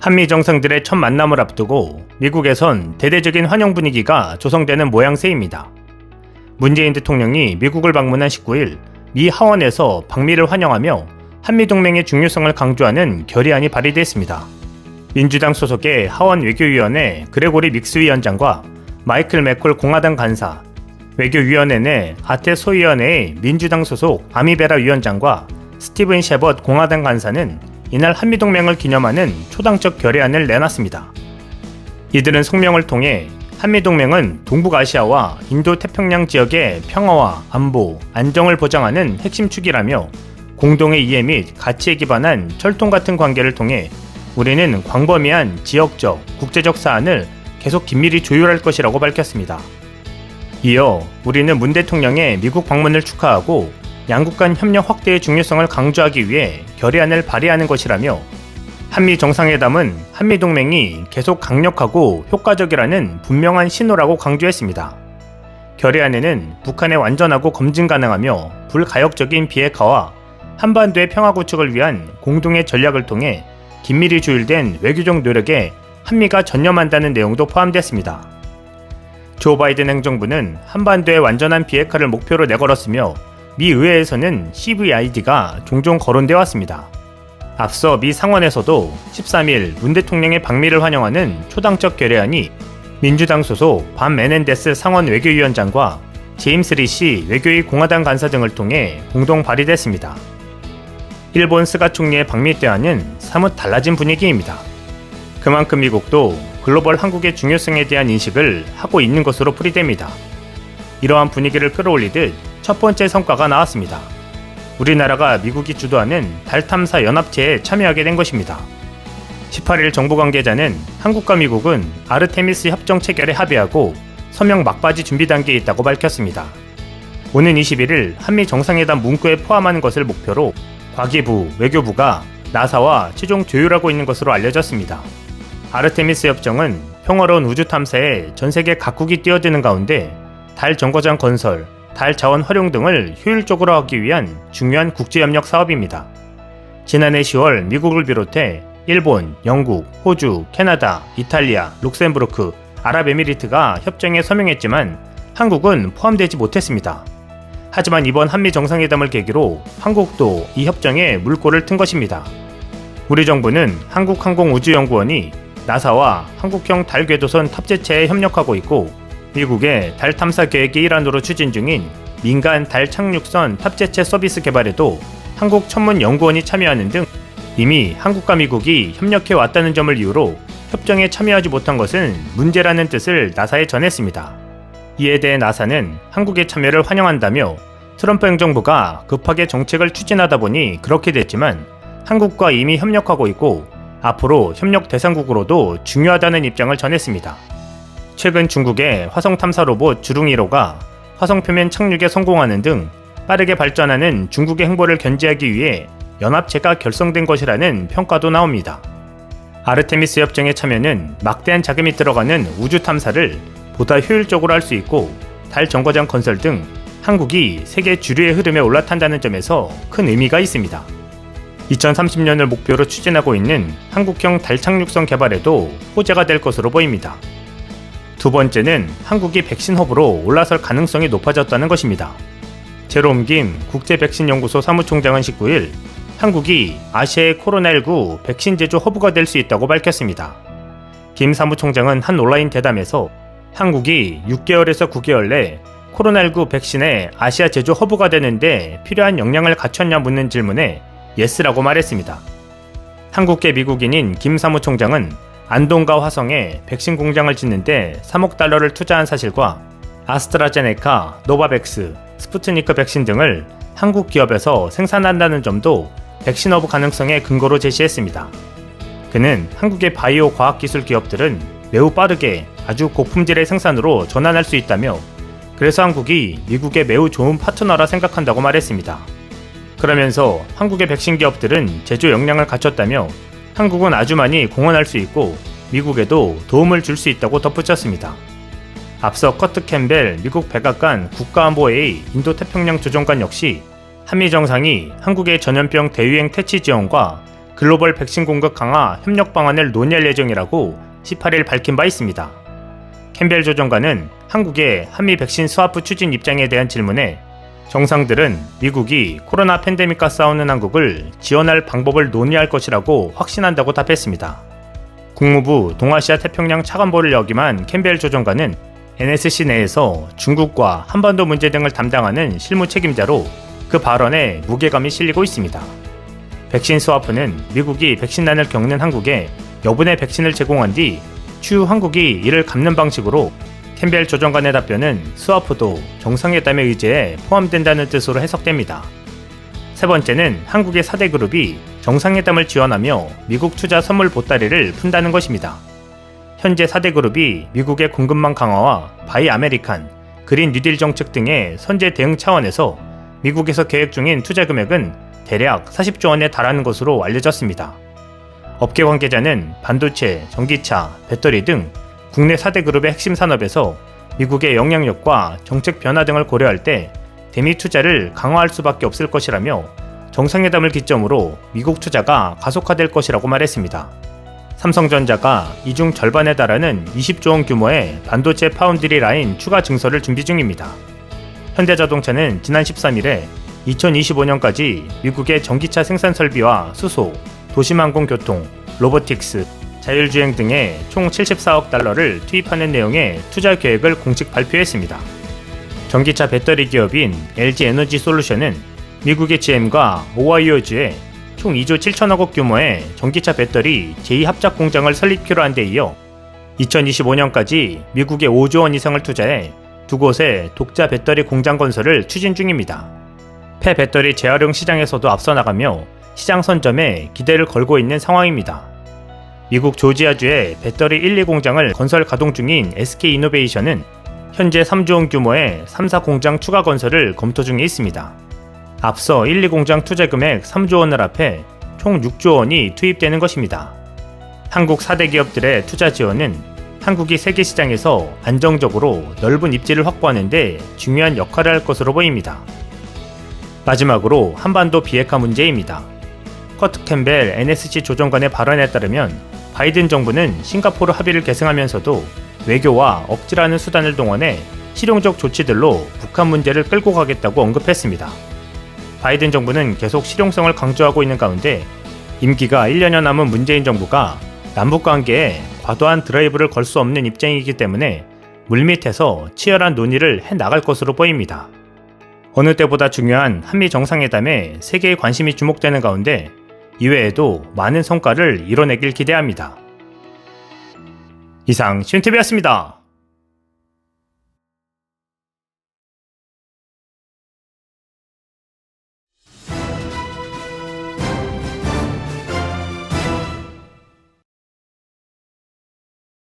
한미 정상들의 첫 만남을 앞두고 미국에선 대대적인 환영 분위기가 조성되는 모양새입니다. 문재인 대통령이 미국을 방문한 19일 미 하원에서 방미를 환영하며 한미동맹의 중요성을 강조하는 결의안이 발의됐습니다. 민주당 소속의 하원 외교위원회 그레고리 믹스 위원장과 마이클 맥콜 공화당 간사, 외교위원회 내 아테 소위원회의 민주당 소속 아미베라 위원장과 스티븐 셰벗 공화당 간사는 이날 한미동맹을 기념하는 초당적 결의안을 내놨습니다. 이들은 성명을 통해 한미동맹은 동북아시아와 인도태평양 지역의 평화와 안보, 안정을 보장하는 핵심 축이라며 공동의 이해 및 가치에 기반한 철통 같은 관계를 통해 우리는 광범위한 지역적, 국제적 사안을 계속 긴밀히 조율할 것이라고 밝혔습니다. 이어 우리는 문 대통령의 미국 방문을 축하하고 양국 간 협력 확대의 중요성을 강조하기 위해 결의안을 발의하는 것이라며 한미 정상회담은 한미 동맹이 계속 강력하고 효과적이라는 분명한 신호라고 강조했습니다. 결의안에는 북한의 완전하고 검증 가능하며 불가역적인 비핵화와 한반도의 평화 구축을 위한 공동의 전략을 통해 긴밀히 조율된 외교적 노력에 한미가 전념한다는 내용도 포함됐습니다. 조 바이든 행정부는 한반도의 완전한 비핵화를 목표로 내걸었으며 미 의회에서는 CVID가 종종 거론되어 왔습니다. 앞서 미 상원에서도 13일 문 대통령의 방미를 환영하는 초당적 결의안이 민주당 소속 반 메넨데스 상원 외교위원장과 제임스 리시 외교위 공화당 간사 등을 통해 공동 발의됐습니다. 일본 스가 총리의 방미 때와는 사뭇 달라진 분위기입니다. 그만큼 미국도 글로벌 한국의 중요성에 대한 인식을 하고 있는 것으로 풀이됩니다. 이러한 분위기를 끌어올리듯 첫 번째 성과가 나왔습니다. 우리나라가 미국이 주도하는 달 탐사 연합체에 참여하게 된 것입니다. 18일 정부 관계자는 한국과 미국은 아르테미스 협정 체결에 합의하고 서명 막바지 준비 단계에 있다고 밝혔습니다. 오는 21일 한미 정상회담 문구에 포함하는 것을 목표로 과기부, 외교부가 나사와 최종 조율하고 있는 것으로 알려졌습니다. 아르테미스 협정은 평화로운 우주 탐사에 전 세계 각국이 뛰어드는 가운데 달 정거장 건설, 달 자원 활용 등을 효율적으로 하기 위한 중요한 국제협력 사업입니다. 지난해 10월 미국을 비롯해 일본, 영국, 호주, 캐나다, 이탈리아, 룩셈부르크, 아랍에미리트가 협정에 서명했지만 한국은 포함되지 못했습니다. 하지만 이번 한미 정상회담을 계기로 한국도 이 협정에 물꼬를 튼 것입니다. 우리 정부는 한국항공우주연구원이 나사와 한국형 달 궤도선 탑재체에 협력하고 있고 미국의 달 탐사 계획의 일환으로 추진 중인 민간 달 착륙선 탑재체 서비스 개발에도 한국 천문 연구원이 참여하는 등 이미 한국과 미국이 협력해 왔다는 점을 이유로 협정에 참여하지 못한 것은 문제라는 뜻을 나사에 전했습니다. 이에 대해 나사는 한국의 참여를 환영한다며 트럼프 행정부가 급하게 정책을 추진하다 보니 그렇게 됐지만 한국과 이미 협력하고 있고 앞으로 협력 대상국으로도 중요하다는 입장을 전했습니다. 최근 중국의 화성 탐사 로봇 주룽 1호가 화성 표면 착륙에 성공하는 등 빠르게 발전하는 중국의 행보를 견제하기 위해 연합체가 결성된 것이라는 평가도 나옵니다. 아르테미스 협정에 참여는 막대한 자금이 들어가는 우주 탐사를 보다 효율적으로 할 수 있고 달 정거장 건설 등 한국이 세계 주류의 흐름에 올라탄다는 점에서 큰 의미가 있습니다. 2030년을 목표로 추진하고 있는 한국형 달 착륙선 개발에도 호재가 될 것으로 보입니다. 두 번째는 한국이 백신 허브로 올라설 가능성이 높아졌다는 것입니다. 제롬 김 국제백신연구소 사무총장은 19일 한국이 아시아의 코로나19 백신 제조 허브가 될 수 있다고 밝혔습니다. 김 사무총장은 한 온라인 대담에서 한국이 6개월에서 9개월 내 코로나19 백신의 아시아 제조 허브가 되는데 필요한 역량을 갖췄냐 묻는 질문에 예스라고 말했습니다. 한국계 미국인인 김 사무총장은 안동과 화성에 백신 공장을 짓는데 3억 달러를 투자한 사실과 아스트라제네카, 노바백스, 스푸트니크 백신 등을 한국 기업에서 생산한다는 점도 백신허브 가능성의 근거로 제시했습니다. 그는 한국의 바이오 과학 기술 기업들은 매우 빠르게 아주 고품질의 생산으로 전환할 수 있다며 그래서 한국이 미국의 매우 좋은 파트너라 생각한다고 말했습니다. 그러면서 한국의 백신 기업들은 제조 역량을 갖췄다며 한국은 아주 많이 공헌할 수 있고 미국에도 도움을 줄 수 있다고 덧붙였습니다. 앞서 커트 캠벨 미국 백악관 국가안보회의 인도 태평양 조정관 역시 한미 정상이 한국의 전염병 대유행 퇴치 지원과 글로벌 백신 공급 강화 협력 방안을 논의할 예정이라고 18일 밝힌 바 있습니다. 캠벨 조정관은 한국의 한미 백신 스와프 추진 입장에 대한 질문에 정상들은 미국이 코로나 팬데믹과 싸우는 한국을 지원할 방법을 논의할 것이라고 확신한다고 답했습니다. 국무부 동아시아 태평양 차관보를 역임한 캠벨 조정관은 NSC 내에서 중국과 한반도 문제 등을 담당하는 실무 책임자로 그 발언에 무게감이 실리고 있습니다. 백신 스와프는 미국이 백신난을 겪는 한국에 여분의 백신을 제공한 뒤 추후 한국이 이를 갚는 방식으로 캠벨 조정관의 답변은 스와프도 정상회담의 의제에 포함된다는 뜻으로 해석됩니다. 세 번째는 한국의 4대 그룹이 정상회담을 지원하며 미국 투자 선물 보따리를 푼다는 것입니다. 현재 4대 그룹이 미국의 공급망 강화와 바이 아메리칸, 그린 뉴딜 정책 등의 선제 대응 차원에서 미국에서 계획 중인 투자 금액은 대략 40조 원에 달하는 것으로 알려졌습니다. 업계 관계자는 반도체, 전기차, 배터리 등 국내 4대 그룹의 핵심 산업에서 미국의 영향력과 정책 변화 등을 고려할 때 대미 투자를 강화할 수밖에 없을 것이라며 정상회담을 기점으로 미국 투자가 가속화될 것이라고 말했습니다. 삼성전자가 이중 절반에 달하는 20조 원 규모의 반도체 파운드리 라인 추가 증설을 준비 중입니다. 현대자동차는 지난 13일에 2025년까지 미국의 전기차 생산 설비와 수소, 도심항공교통, 로보틱스, 자율주행 등에 총 74억 달러를 투입하는 내용의 투자 계획을 공식 발표했습니다. 전기차 배터리 기업인 LG 에너지 솔루션은 미국의 GM과 오하이오주에 총 2조 7천억 원 규모의 전기차 배터리 제2합작 공장을 설립키로 한 데 이어 2025년까지 미국의 5조 원 이상을 투자해 두 곳의 독자 배터리 공장 건설을 추진 중입니다. 폐 배터리 재활용 시장에서도 앞서 나가며 시장 선점에 기대를 걸고 있는 상황입니다. 미국 조지아주의 배터리 1, 2 공장을 건설 가동 중인 SK 이노베이션은 현재 3조 원 규모의 3, 4 공장 추가 건설을 검토 중에 있습니다. 앞서 1, 2 공장 투자 금액 3조 원을 합해 총 6조 원이 투입되는 것입니다. 한국 4대 기업들의 투자 지원은 한국이 세계 시장에서 안정적으로 넓은 입지를 확보하는 데 중요한 역할을 할 것으로 보입니다. 마지막으로 한반도 비핵화 문제입니다. 커트 캠벨 NSC 조정관의 발언에 따르면 바이든 정부는 싱가포르 합의를 계승하면서도 외교와 억지라는 수단을 동원해 실용적 조치들로 북한 문제를 끌고 가겠다고 언급했습니다. 바이든 정부는 계속 실용성을 강조하고 있는 가운데 임기가 1년여 남은 문재인 정부가 남북 관계에 과도한 드라이브를 걸 수 없는 입장이기 때문에 물밑에서 치열한 논의를 해 나갈 것으로 보입니다. 어느 때보다 중요한 한미 정상회담에 세계의 관심이 주목되는 가운데 이외에도 많은 성과를 이뤄내길 기대합니다. 이상 시윤TV였습니다.